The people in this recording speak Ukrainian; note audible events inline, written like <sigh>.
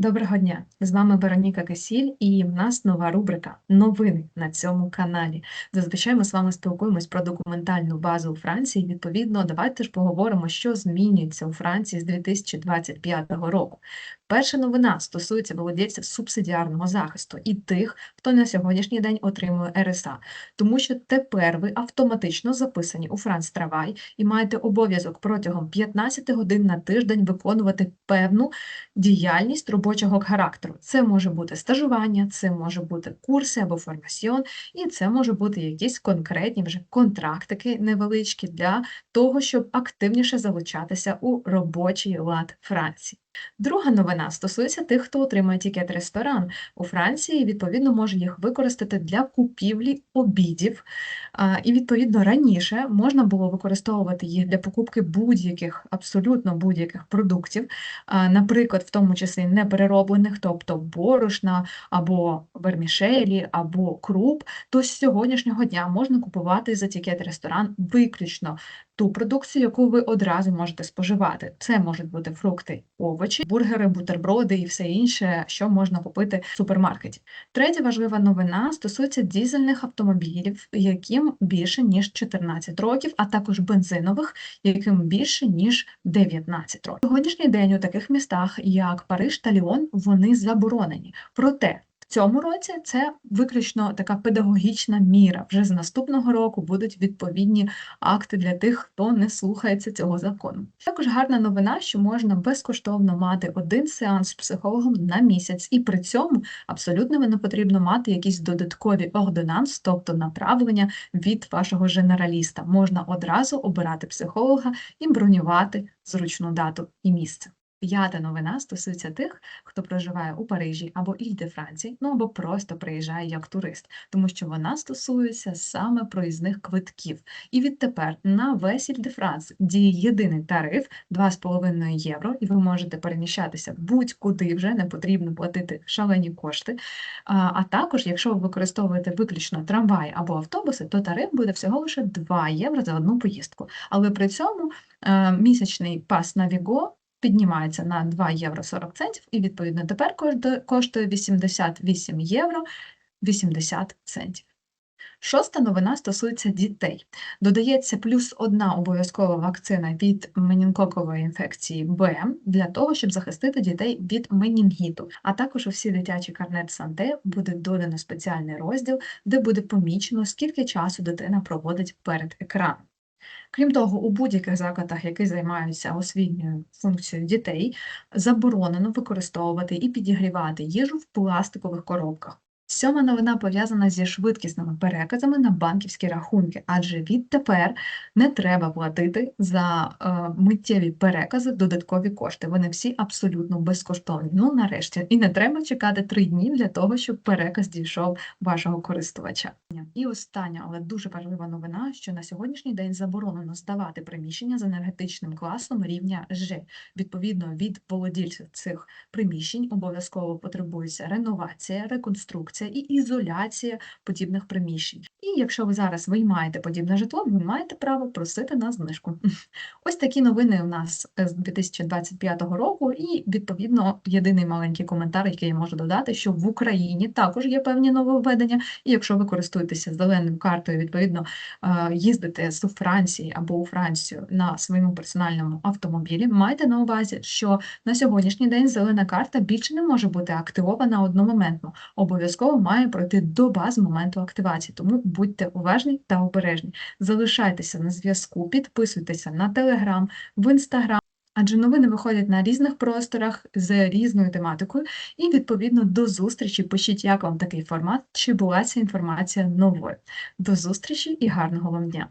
Доброго дня! З вами Вероніка Кисіль, і в нас нова рубрика Новини на цьому каналі. Зазвичай ми з вами спілкуємось про документальну базу у Франції. Відповідно, давайте ж поговоримо, що змінюється у Франції з 2025 року. Перша новина стосується володільців субсидіарного захисту і тих, хто на сьогоднішній день отримує РСА, тому що тепер ви автоматично записані у Франц Травай і маєте обов'язок протягом 15 годин на тиждень виконувати певну діяльність робочого характеру. Це може бути стажування, це може бути курси або формаціон, і це може бути якісь конкретні вже контрактики невеличкі для того, щоб активніше залучатися у робочий лад Франції. Друга новина стосується тих, хто отримує тікет ресторан у Франції, відповідно, може їх використати для купівлі обідів. І відповідно раніше можна було використовувати їх для покупки будь-яких, абсолютно будь-яких продуктів, наприклад, в тому числі неперероблених, тобто борошна або вермішелі, або круп. То з сьогоднішнього дня можна купувати за тікет ресторан виключно ту продукцію, яку ви одразу можете споживати. Це можуть бути фрукти, овочі, бургери, бутерброди і все інше, що можна купити в супермаркеті. Третя важлива новина стосується дізельних автомобілів, яким більше ніж 14 років, а також бензинових, яким більше ніж 19 років. Сьогоднішній день у таких містах, як Париж та Ліон, вони заборонені. Проте цьому році це виключно така педагогічна міра. Вже з наступного року будуть відповідні акти для тих, хто не слухається цього закону. Також гарна новина, що можна безкоштовно мати один сеанс з психологом на місяць, і при цьому абсолютно не потрібно мати якісь додаткові ордонанс, тобто направлення від вашого женераліста. Можна одразу обирати психолога і бронювати зручну дату і місце. П'ята новина стосується тих, хто проживає у Парижі або Іль-де-Франції, ну або просто приїжджає як турист, тому що вона стосується саме проїзних квитків. І відтепер на весь Іль-де-Франс діє єдиний тариф 2,5 євро, і ви можете переміщатися будь-куди вже не потрібно платити шалені кошти. А, також, якщо ви використовуєте виключно трамваї або автобуси, то тариф буде всього лише 2 євро за одну поїздку. Але при цьому е, місячний пас на Віго піднімається на 2 євро 40 центів, і відповідно тепер коштує 88 євро 80 центів. Шоста новина стосується дітей. Додається плюс одна обов'язкова вакцина від менінгокової інфекції Б для того, щоб захистити дітей від менінгіту. А також у всі дитячі карнет Санте буде додано спеціальний розділ, де буде помічено, скільки часу дитина проводить перед екраном. Крім того, у будь-яких закладах, які займаються освітньою функцією дітей, заборонено використовувати і підігрівати їжу в пластикових коробках. Сьома новина пов'язана зі швидкісними переказами на банківські рахунки, адже відтепер не треба платити за е, миттєві перекази додаткові кошти. Вони всі абсолютно безкоштовні. Ну, нарешті, і не треба чекати три дні для того, щоб переказ дійшов вашого користувача. І остання, але дуже важлива новина, що на сьогоднішній день заборонено здавати приміщення з енергетичним класом рівня Ж. Відповідно від володільців цих приміщень обов'язково потребується реновація, реконструкція і ізоляція подібних приміщень. І якщо ви зараз виймаєте подібне житло, ви маєте право просити на знижку. <laughs> Ось такі новини у нас з 2025 року, і відповідно єдиний маленький коментар, який я можу додати, що в Україні також є певні нововведення, і якщо ви користуєтеся зеленою картою, відповідно їздите з Франції або у Францію на своєму персональному автомобілі, майте на увазі, що на сьогоднішній день зелена карта більше не може бути активована одномоментно. Обов'язково обов'язково має пройти доба з моменту активації, тому будьте уважні та обережні. Залишайтеся на зв'язку, підписуйтеся на Телеграм, в Інстаграм. Адже новини виходять на різних просторах з різною тематикою, і відповідно до зустрічі пишіть, як вам такий формат, чи була ця інформація новою. До зустрічі і гарного вам дня!